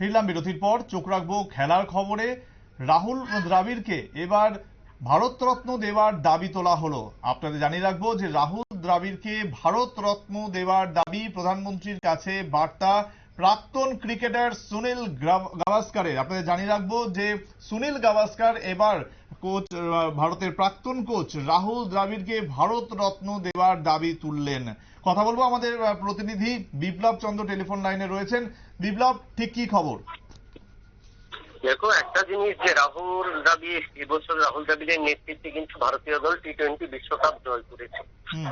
ফিরলাম বিরতির পর, চোখ রাখব খেলার খবরে। রাহুল দ্রাবিড়কে এবার ভারতরত্ন দেওয়ার দাবি তোলা হলো। আপনাদের জানিয়ে রাখব যে রাহুল দ্রাবিড়কে ভারতরত্ন দেওয়ার দাবি প্রধানমন্ত্রীর কাছে বার্তা প্রাক্তন ক্রিকেটার সুনীল গাভাস্কারের। আপনাদের জানিয়ে রাখব যে সুনীল গাভাস্কার এবার কোচ ভারতের প্রাক্তন কোচ রাহুল দ্রাবিড়কে ভারত রত্ন দেওয়ার দাবি তুললেন। কথা বলব আমাদের প্রতিনিধি বিপ্লব চন্দ্র টেলিফোন লাইনে রয়েছেন। বিপ্লব ঠিক কি খবর? দেখো একটা জিনিস যে রাহুল দ্রাবিড় এবছর রাহুল দ্রাবিড়ের নেতৃত্বে কিন্তু ভারতীয় দল টি টোয়েন্টি বিশ্বকাপ জয় করেছে।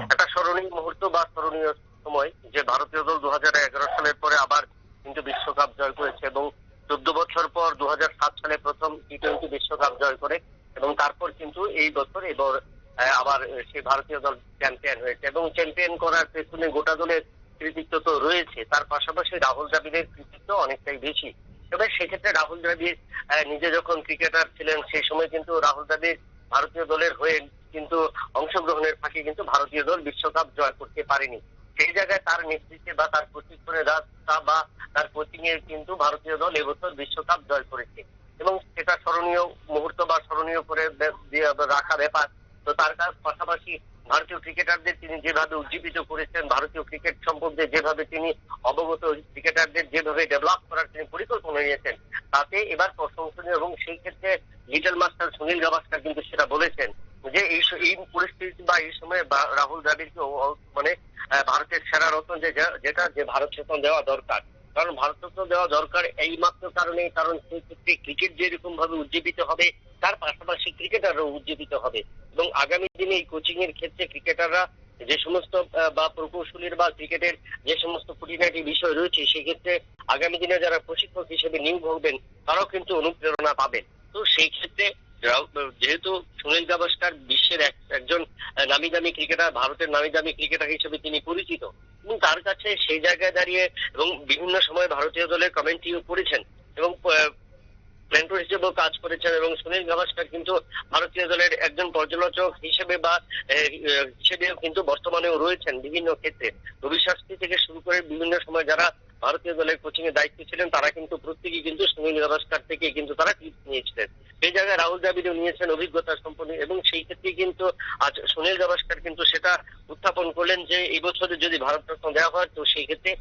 একটা স্মরণীয় মুহূর্ত বা স্মরণীয় সময় যে ভারতীয় দল দু হাজার এগারো সালের পরে আবার কিন্তু বিশ্বকাপ জয় করেছে এবং চোদ্দ বছর পর দু সালে প্রথম টি টোয়েন্টি বিশ্বকাপ জয় করে এবং তারপর কিন্তু এই বছর এবার আবার সেই ভারতীয় দল চ্যাম্পিয়ন হয়েছে। এবং চ্যাম্পিয়ন করার পেছনে গোটা দলের কৃতিত্ব তো রয়েছে। তার পাশাপাশি রাহুল দ্রাবিড়ের কৃতিত্ব অনেকটাই বেশি। তবে সেক্ষেত্রে রাহুল দ্রাবিড় নিজে যখন ক্রিকেটার ছিলেন, সেই সময় কিন্তু রাহুল দ্রাবিড় ভারতীয় দলের হয়ে কিন্তু অংশগ্রহণের ফাঁকে কিন্তু ভারতীয় দল বিশ্বকাপ জয় করতে পারেনি। সেই জায়গায় তার নেতৃত্বে বা তার প্রশিক্ষণে বা তার কোচিং এ কিন্তু ভারতীয় দল এবছর বিশ্বকাপ জয় করেছে। এবং সেটা স্মরণীয় মুহূর্ত বা স্মরণীয় করে রাখা ব্যাপার। তো তার পাশাপাশি ভারতীয় ক্রিকেটারদের তিনি যেভাবে উজ্জীবিত করেছেন, ভারতীয় ক্রিকেট সম্পর্কে যেভাবে তিনি অবগত ক্রিকেটারদের যেভাবে ডেভেলপ করার তিনি পরিকল্পনা নিয়েছেন, তাতে এবার প্রশংসনীয় এবং সেই ক্ষেত্রে লিটল মাস্টার সুনীল গাভাস্কার কিন্তু সেটা বলেছেন যে এই এই পরিস্থিতি বা এই সময় রাহুল দ্রাবিড়কে মানে ভারতের সেরা রত্ন যেটা যে ভারত রত্ন দেওয়া দরকার। কারণ ভারত রত্ন দেওয়া দরকার এই মাত্র কারণে, কারণ সেই ক্ষেত্রে ক্রিকেট যেরকম ভাবে উজ্জীবিত হবে, তার পাশাপাশি ক্রিকেটাররাও উজ্জীবিত হবে। এবং আগামী দিনে এই কোচিং এর ক্ষেত্রে ক্রিকেটাররা যে সমস্ত বা প্রকৌশলীর বা ক্রিকেটের যে সমস্ত খুঁটিনাটি বিষয় রয়েছে, সেক্ষেত্রে আগামী দিনে যারা প্রশিক্ষক হিসেবে নিয়োগ হবেন, তারাও কিন্তু অনুপ্রেরণা পাবেন। তো সেই ক্ষেত্রে যেহেতু সুনীল গাভাস্কার বিশ্বের এক- একজন নামি দামি ক্রিকেটার ভারতের নামি দামি ক্রিকেটার হিসেবে তিনি পরিচিত এবং তার কাছে সেই জায়গায় দাঁড়িয়ে এবং বিভিন্ন সময় ভারতীয় দলের কমেন্ট্রিও করেছেন এবং মেন্টর হিসেবেও কাজ করেছেন এবং সুনীল গাভাস্কার কিন্তু ভারতীয় দলের একজন পর্যালোচক হিসেবে বা হিসেবেও কিন্তু বর্তমানেও রয়েছেন বিভিন্ন ক্ষেত্রে। রবি শাস্ত্রী থেকে শুরু করে বিভিন্ন সময় যারা ভারতীয় দলের কোচিং এর দায়িত্বে ছিলেন, তারা কিন্তু প্রত্যেকেই কিন্তু সুনীল গাভাস্কার থেকে কিন্তু তারা টিপস নিয়েছিলেন। সেই জায়গায় রাহুল দ্রাবিড়ও নিয়েছেন অভিজ্ঞতা সম্পন্ন, এবং সেই ক্ষেত্রে কিন্তু আজ সুনীল গাভাস্কার কিন্তু সেটা উত্থাপন করলেন যে এই বছরে যদি ভারতরত্ন দেওয়া হয়, তো সেই ক্ষেত্রে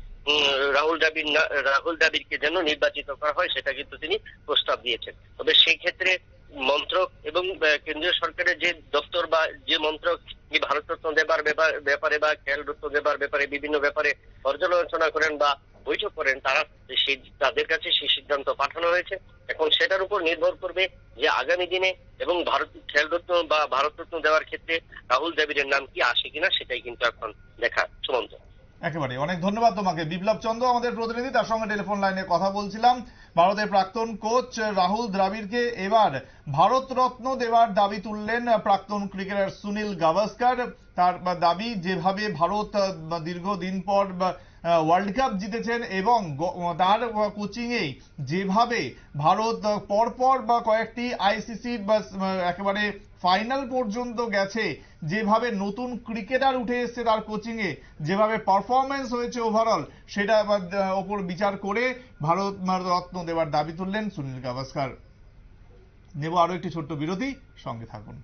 রাহুল দ্রাবিড় রাহুল দ্রাবিড়কে যেন নির্বাচিত করা হয়, সেটা কিন্তু তিনি প্রস্তাব দিয়েছেন। তবে সেই ক্ষেত্রে মন্ত্রক এবং কেন্দ্রীয় সরকারের যে দপ্তর বা যে মন্ত্রক এই ভারতরত্ন দেবার ব্যাপার- ব্যাপারে বা খেয়াল রত্ন দেবার ব্যাপারে, বিভিন্ন ব্যাপারে পর্যালোচনা করেন বা বৈঠক করেন, তারা সেই, তাদের কাছে সেই সিদ্ধান্ত পাঠানো হয়েছে। এখন সেটার উপর নির্ভর করবে যে আগামী দিনে এবং ভারত খেলরত্ন বা ভারতরত্ন দেওয়ার ক্ষেত্রে রাহুল দ্রাবিড়ের নাম কি আসে কিনা সেটাই কিন্তু এখন দেখা সুমন্ত। একেবারে। অনেক ধন্যবাদ তোমাকে। বিপ্লব চন্দ্র আমাদের প্রতিনিধি, তার সঙ্গে টেলিফোন লাইনে কথা বলছিলাম। ভারতের প্রাক্তন কোচ রাহুল দ্রাবিড়কে এবার ভারত রত্ন দেওয়ার দাবি তুললেন প্রাক্তন ক্রিকেটার সুনীল গাভাস্কার। তার দাবি যেভাবে ভারত দীর্ঘদিন পর ওয়ার্ল্ড কাপ জিতেছেন এবং তার কোচিং এ যেভাবে ভারত পরপর বা কয়েকটি আইসিসি একেবারে ফাইনাল পর্যন্ত গেছে, যেভাবে নতুন ক্রিকেটার উঠে এসছে তার কোচিং এ যেভাবে পারফরমেন্স হয়েছে ওভারঅল সেটা ওপর বিচার করে ভারত রত্ন দেওয়ার দাবি তুললেন সুনীল গাভাস্কার। নেব আরও একটি ছোট্ট বিরতি, সঙ্গে থাকুন।